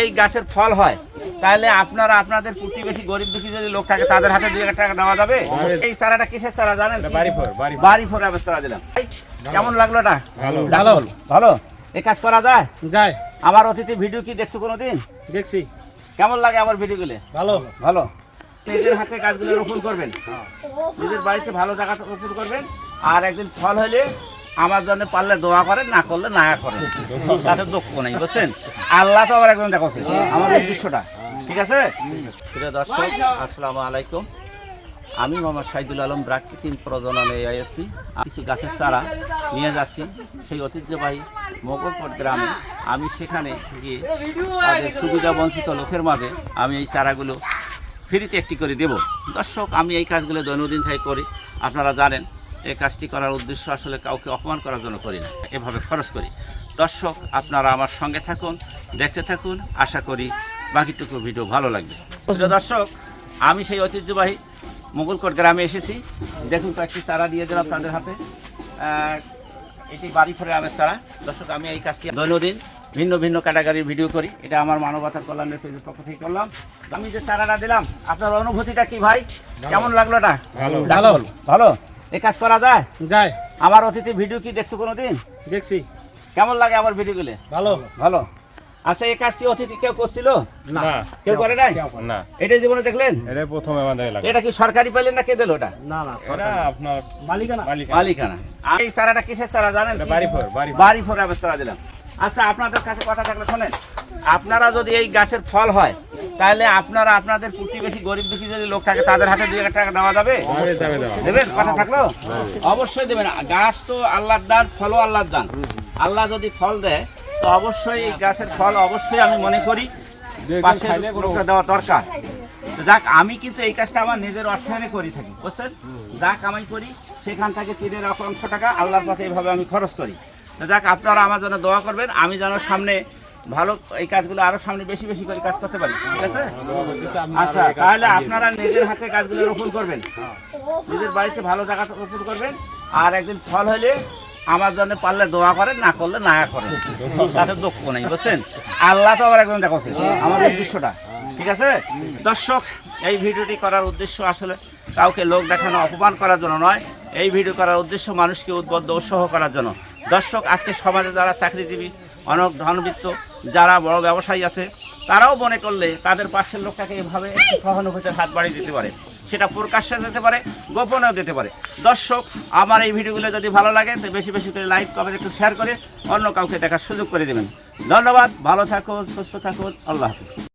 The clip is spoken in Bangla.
এই গাছের ফল হয় তাহলে আপনারা আপনাদের প্রতিবেশী গরিব দুঃখী যদি লোক থাকে তাদের হাতে দুই হাজার টাকা দেওয়া যাবে? এই চারাটা কিসের চারা জানেন? বাড়ি ফোর আবার চারা দিলাম। কেমন লাগল এটা? ভালো। ভালো। ভালো? এই কাজ করা যায়? যায়। আমার অতিথি ভিডিও কি দেখছ কোনোদিন? দেখছি। কেমন লাগে আমার ভিডিওগুলো ভালো। ভালো। নিজের হাতে গাছগুলো রোপণ করবেন। নিজের বাড়িতে ভালো জায়গা রোপণ করবেন। আর একদিন ফল হলে আমার জন্য পারলে দোয়া করেন না করলে না করেন তাতে দুঃখ নেই, বুঝছেন? আল্লাহ তো আবার একজন দেখছে আমার উদ্দেশ্যটা। ঠিক আছে? প্রিয় দর্শক, আসসালামু আলাইকুম। আমি মোহাম্মদ শাহিদুল আলম, প্রাকৃতিক প্রজনন এআইএসপি। কিছু গাছের চারা নিয়ে যাচ্ছি। সেই ঐতিহ্যবাহী মোগলপট গ্রামে আমি সেখানে গিয়ে তাদের সুবিধা বঞ্চিত লোকের মাঝে আমি এই চারাগুলো ফ্রিতে একটি করে দেব। দর্শক, আমি এই কাজগুলো দৈনন্দিন থেকে করি। আপনারা জানেন এই কাজটি করার উদ্দেশ্য আসলে কাউকে অপমান করার জন্য করি না এভাবে খরচ করি। দর্শক আপনারা আমার সঙ্গে থাকুন দেখতে থাকুন আশা করি বাকিটুকু ভিডিও ভালো লাগবে। দর্শক আমি সেই ঐতিহ্যবাহী মুঘলকোট গ্রামে এসেছি। দেখুন কয়েকটি চারা দিয়ে দিলাম তাদের হাতে। এটি বাড়ি ফেরে আমের চারা। দর্শক আমি এই কাজটি দৈনন্দিন ভিন্ন ভিন্ন ক্যাটাগরির ভিডিও করি। এটা আমার মানবতার কল্যাণের পেজের পক্ষ থেকে করলাম। আমি যে চারাটা দিলাম আপনার অনুভূতিটা কি ভাই? কেমন লাগল ভালো। ভালো। ভালো? এই কাজ করা যায়? যায়। আমার অতিথি ভিডিও কি দেখছ কোনোদিন? দেখছি। কেমন লাগে আমার ভিডিওগুলো? ভালো। ভালো। আচ্ছা এই কাজটি অতিথি কেউ করছিল? না। কেউ করে নাই? না। এটা জীবনে দেখলেন? এটা প্রথম আমাদের এলাকা এটা কি সরকারি পাইলেন না কে দিল ওটা? এটা আপনার মালিকানা। মালিকানা। আর এই চারাটা কিসের সারা জানেন? বাড়ি ফোর বাড়ি ফোর আবার চারা দিলাম। আচ্ছা আপনাদের কাছে কথা থাকলে শোনেন। আপনারা যদি এই গাছের ফল হয় তাহলে আপনারা আপনাদের প্রতিবেশী গরিব দুঃখী যদি লোক থাকে তাদের হাতে দুই হাজার টাকা দেওয়া যাবে? যাবে। দেবেন? কথা থাকল? অবশ্যই দেবেন। গাছ তো আল্লাহর দান ফলও আল্লাহর দান। আল্লাহ যদি ফল দেয় তো অবশ্যই এই গাছের ফল অবশ্যই আমি মনে করি পাশে লোকটা দেওয়া দরকার। যাক আমি কিন্তু এই কাজটা আমার নিজের অর্থায়নে করি থাকি বুঝছেন? যা কামাই করি সেখান থেকে তিনের অংশ টাকা আল্লাহর পথে এইভাবে আমি খরচ করি। যাক আপনারা আমার জন্য দোয়া করবেন আমি যেন সামনে ভালো এই কাজগুলো আরও সামনে বেশি বেশি করে কাজ করতে পারি ঠিক আছে? আচ্ছা তাহলে আপনারা নিজের হাতে কাজগুলো রোপণ করবেন। নিজের বাড়িতে ভালো জায়গা রোপণ করবেন আর একদিন ফল হলে আমার জন্য পারলে দোয়া করেন না করলে না করেন। তাতে দুঃখ নেই বুঝছেন? আল্লাহ তো আবার একজন দেখছে আমার উদ্দেশ্যটা ঠিক আছে? দর্শক এই ভিডিওটি করার উদ্দেশ্য আসলে কাউকে লোক দেখানো অপমান করার জন্য নয় এই ভিডিও করার উদ্দেশ্য মানুষকে উদ্বুদ্ধ উৎসাহ করার জন্য। দর্শক আজকে সমাজে যারা চাকরিজীবী অনেক ধনবৃত্ত, যারা বড় ব্যবসায়ী আছে, তারাও মনে করলে তাদের পাশের লোকটাকে এভাবে সহানুভূতির হাত বাড়িয়ে দিতে পারে। সেটা প্রকাশ্যে যেতে পারে, গোপনেও যেতে পারে। দর্শক, আমার এই ভিডিওগুলো যদি ভালো লাগে, তো বেশি বেশি করে লাইক কমেন্ট একটু শেয়ার করে অন্য কাউকে দেখার সুযোগ করে দেবেন। ধন্যবাদ, ভালো থাকুন, সুস্থ থাকুন, আল্লাহ হাফিজ।